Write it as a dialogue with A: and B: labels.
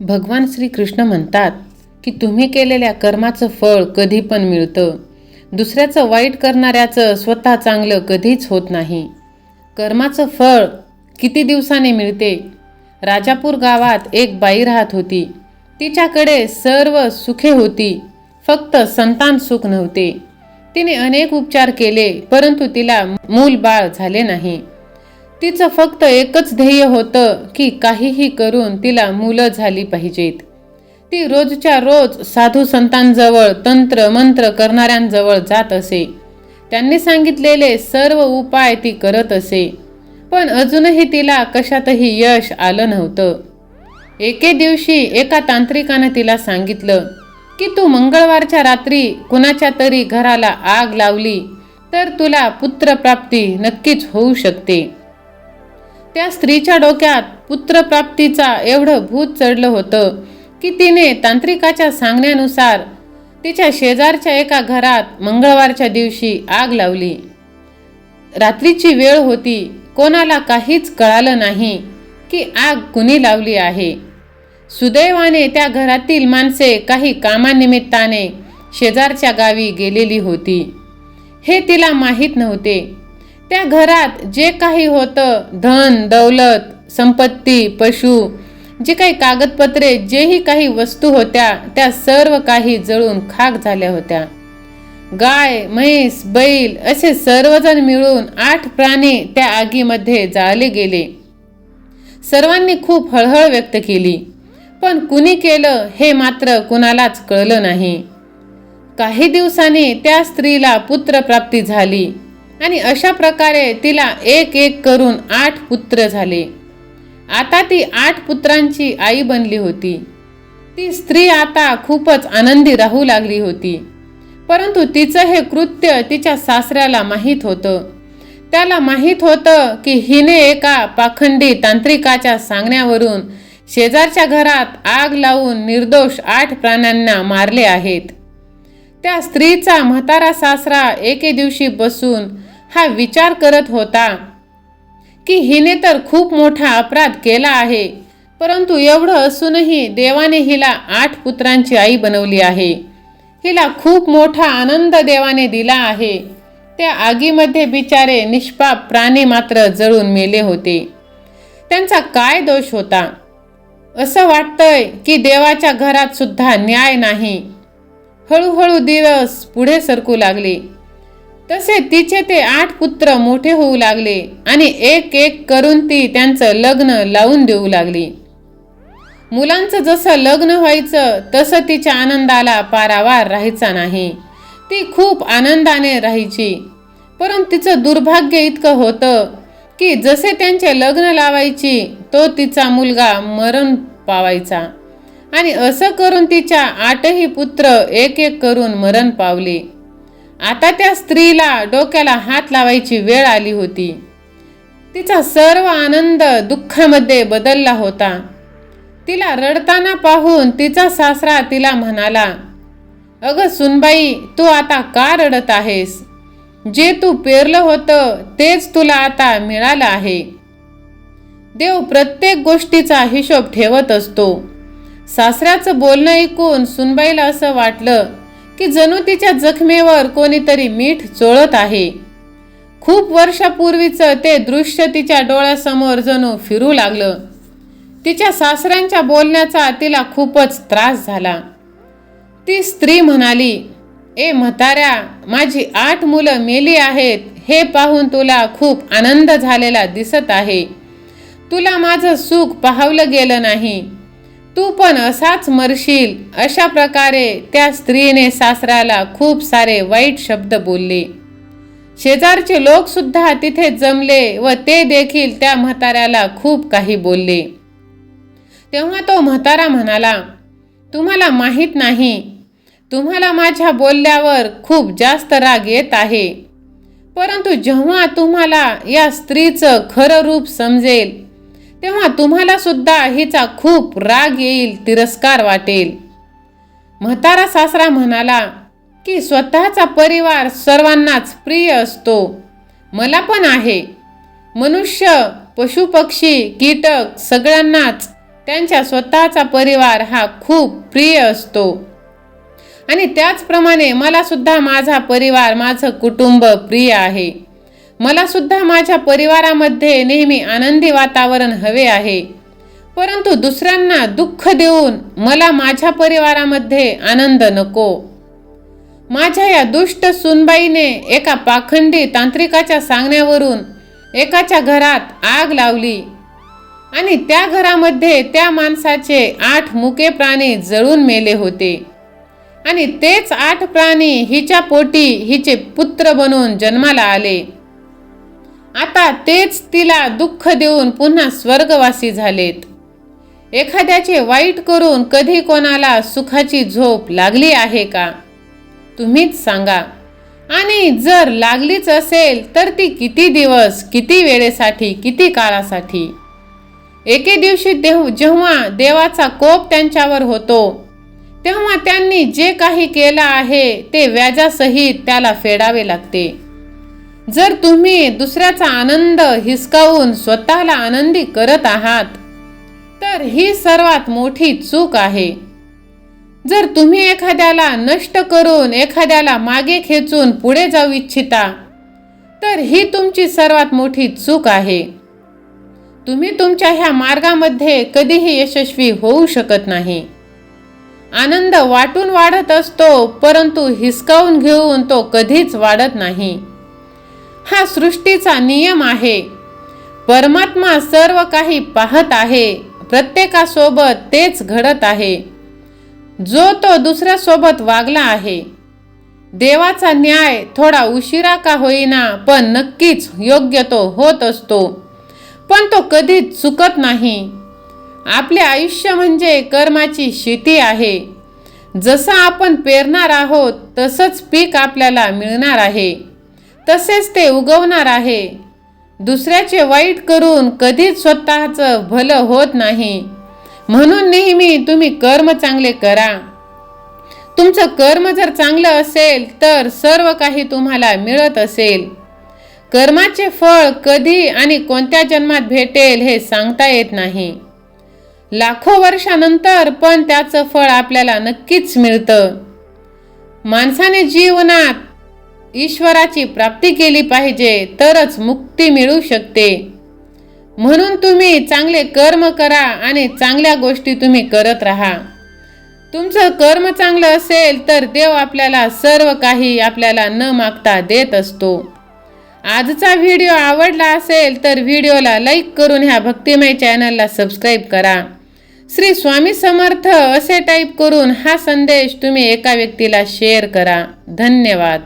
A: भगवान श्रीकृष्ण म्हणतात की तुम्ही केलेल्या कर्माचं फळ कधी पण मिळतं. दुसऱ्याचं वाईट करणाऱ्याचं स्वतः चांगलं कधीच होत नाही. कर्माचं फळ किती दिवसाने मिळते? राजापूर गावात एक बाई राहत होती. तिच्याकडे सर्व सुखे होती. फक्त संतान सुख नव्हते. तिने अनेक उपचार केले परंतु तिला मूल बाळ झाले नाही. तिचं फक्त एकच ध्येय होतं की काहीही करून तिला मुलं झाली पाहिजेत. ती रोजच्या रोज साधू संतांजवळ तंत्र मंत्र करणाऱ्यांजवळ जात असे. त्यांनी सांगितलेले सर्व उपाय ती करत असे. पण अजूनही तिला कशातही यश आलं नव्हतं. एके दिवशी एका तांत्रिकानं तिला सांगितलं की तू मंगळवारच्या रात्री कुणाच्या तरी घराला आग लावली तर तुला पुत्रप्राप्ती नक्कीच होऊ शकते. त्या स्त्रीच्या डोक्यात पुत्रप्राप्तीचा एवढं भूत चढलं होतं की तिने तांत्रिकाच्या सांगण्यानुसार तिच्या शेजारच्या एका घरात मंगळवारच्या दिवशी आग लावली. रात्रीची वेळ होती कोणाला काहीच कळालं नाही की आग कुणी लावली आहे. सुदैवाने त्या घरातील माणसे काही कामानिमित्ताने शेजारच्या गावी गेलेली होती. हे तिला माहीत नव्हते. त्या घरात जे काही होतं धन दौलत संपत्ती पशु जे काही कागदपत्रे जेही काही वस्तू होत्या त्या सर्व काही जळून खाक झाल्या होत्या. गाय म्हैस बैल असे सर्वजण मिळून आठ प्राणी त्या आगीमध्ये जाळले गेले. सर्वांनी खूप हळहळ व्यक्त केली. पण कुणी केलं हे मात्र कुणालाच कळलं नाही. काही दिवसांनी त्या स्त्रीला पुत्रप्राप्ती झाली. आणि अशा प्रकारे तिला एक एक करून आठ पुत्र झाले. आता ती आठ पुत्रांची आई बनली होती. ती स्त्री आता खूपच आनंदी राहू लागली होती. परंतु तिचं हे कृत्य तिच्या सासऱ्याला माहीत होतं. त्याला माहीत होतं की हिने एका पाखंडी तांत्रिकाच्या सांगण्यावरून शेजारच्या घरात आग लावून निर्दोष आठ प्राण्यांना मारले आहेत. त्या स्त्रीचा म्हातारा सासरा एके दिवशी बसून हा विचार करत होता की हिने तर खूप मोठा अपराध केला आहे परंतु एवढं असूनही देवाने हिला आठ पुत्रांची आई बनवली आहे. हिला खूप मोठा आनंद देवाने दिला आहे. त्या आगीमध्ये बिचारे निष्पाप प्राणी मात्र जळून मेले होते. त्यांचा काय दोष होता? असं वाटतंय की देवाच्या घरात सुद्धा न्याय नाही. हळूहळू दिवस पुढे सरकू लागले. तसे तिचे ते आठ पुत्र मोठे होऊ लागले आणि एक एक करून ती त्यांचं लग्न लावून देऊ लागली. मुलांचं जसं लग्न व्हायचं तसं तिच्या आनंदाला पारावार राहायचा नाही. ती खूप आनंदाने राहायची. परंतु तिचं दुर्भाग्य इतकं होतं की जसे त्यांचे लग्न लावायची तो तिचा मुलगा मरण पावायचा. आणि असं करून तिच्या आठही पुत्र एक एक करून मरण पावले. आता त्या स्त्रीला डोक्याला हात लावायची वेळ आली होती. तिचा सर्व आनंद दुःखामध्ये बदलला होता. तिला रडताना पाहून तिचा सासरा तिला म्हणाला अगं सुनबाई तू आता का रडत आहेस? जे तू पेरलं होतं तेच तुला आता मिळालं आहे. देव प्रत्येक गोष्टीचा हिशोब ठेवत असतो. सासऱ्याचं बोलणं ऐकून सुनबाईला असं वाटलं की जणू तिच्या जखमेवर कोणीतरी मीठ चोळत आहे. खूप वर्षापूर्वीचं ते दृश्य तिच्या डोळ्यासमोर जणू फिरू लागलं. तिच्या सासऱ्यांच्या बोलण्याचा तिला खूपच त्रास झाला. ती स्त्री म्हणाली ए म्हाताऱ्या माझी आठ मुलं मेली आहेत हे पाहून तुला खूप आनंद झालेला दिसत आहे. तुला माझं सुख पाहवलं गेलं नाही. तू पण असाच मरशील. अशा प्रकारे त्या स्त्रीने सासऱ्याला खूप सारे वाईट शब्द बोलले. शेजारचे लोक सुद्धा तिथे जमले व ते देखील त्या म्हाताऱ्याला खूप काही बोलले. तेव्हा तो म्हातारा म्हणाला तुम्हाला माहीत नाही. तुम्हाला माझ्या बोलल्यावर खूप जास्त राग येत आहे. परंतु जेव्हा तुम्हाला या स्त्रीचं खरं रूप समजेल तेव्हा तुम्हाला सुद्धा हिचा खूप राग येईल तिरस्कार वाटेल. म्हातारा सासरा म्हणाला की स्वतःचा परिवार सर्वांनाच प्रिय असतो. मला पण आहे. मनुष्य पशुपक्षी कीटक सगळ्यांनाच त्यांच्या स्वतःचा परिवार हा खूप प्रिय असतो. आणि त्याचप्रमाणे मलासुद्धा माझा परिवार माझं कुटुंब प्रिय आहे. मला सुद्धा माझ्या परिवारामध्ये नेहमी आनंदी वातावरण हवे आहे. परंतु दुसऱ्यांना दुःख देऊन मला माझ्या परिवारामध्ये आनंद नको. माझ्या या दुष्ट सुनबाईने एका पाखंडी तांत्रिकाच्या सांगण्यावरून एकाच्या घरात आग लावली आणि त्या घरामध्ये त्या माणसाचे आठ मुके प्राणी जळून मेले होते. आणि तेच आठ प्राणी हिच्या पोटी हिचे पुत्र बनून जन्माला आले. आता तेच तिला दुःख देऊन पुन्हा स्वर्गवासी झालेत. एखाद्याचे वाईट करून कधी कोणाला सुखाची झोप लागली आहे का? तुम्हीच सांगा. आणि जर लागलीच असेल तर ती किती दिवस किती वेळेसाठी किती काळासाठी? एके दिवशी देव जेव्हा देवाचा कोप त्यांच्यावर होतो तेव्हा त्यांनी जे काही केलं आहे ते व्याजासहित त्याला फेडावे लागते. जर तुम्ही दुसऱ्याचा आनंद हिसकावून स्वतःला आनंदी करत आहात तर ही सर्वात मोठी चूक आहे. जर तुम्ही एखाद्याला नष्ट करून एखाद्याला मागे खेचून पुढे जाऊ इच्छिता तर ही तुमची सर्वात मोठी चूक आहे. तुम्ही तुमच्या ह्या मार्गामध्ये कधीही यशस्वी होऊ शकत नाही. आनंद वाटून वाढत असतो परंतु हिसकावून घेऊन तो कधीच वाढत नाही. हा सृष्टीचा नियम आहे. परमात्मा सर्व काही पाहत आहे. प्रत्येकासोबत तेच घडत आहे. जो तो दुसऱ्यासोबत वागला आहे. देवाचा न्याय थोडा उशिरा का होईना पण नक्कीच योग्य तो होत असतो. पण तो कधीच चुकत नाही. आपले आयुष्य म्हणजे कर्माची शेती आहे. जसं आपण पेरणार आहोत तसंच पीक आपल्याला मिळणार आहे. तसेच ते उगवणार आहे. दुसऱ्याचे वाईट करून कधीच स्वतःचं भलं होत नाही. म्हणून नेहमी तुम्ही कर्म चांगले करा. तुमचं कर्म जर चांगलं असेल तर सर्व काही तुम्हाला मिळत असेल. कर्माचे फळ कधी आणि कोणत्या जन्मात भेटेल हे सांगता येत नाही. लाखो वर्षानंतर पण त्याचं फळ आपल्याला नक्कीच मिळतं. माणसाने जीवनात ईश्वराची प्राप्ती केली पाहिजे तरच मुक्ती मिळू शकते. म्हणून तुम्ही चांगले कर्म करा आणि चांगल्या गोष्टी तुम्ही करत राहा. तुमचं कर्म चांगलं असेल तर देव आपल्याला सर्व काही आपल्याला न मागता देत असतो. आजचा व्हिडिओ आवडला असेल तर व्हिडिओला लाईक करून ह्या भक्तिमय चॅनलला सबस्क्राईब करा. श्री स्वामी समर्थ असे टाईप करून हा संदेश तुम्ही एका व्यक्तीला शेअर करा. धन्यवाद.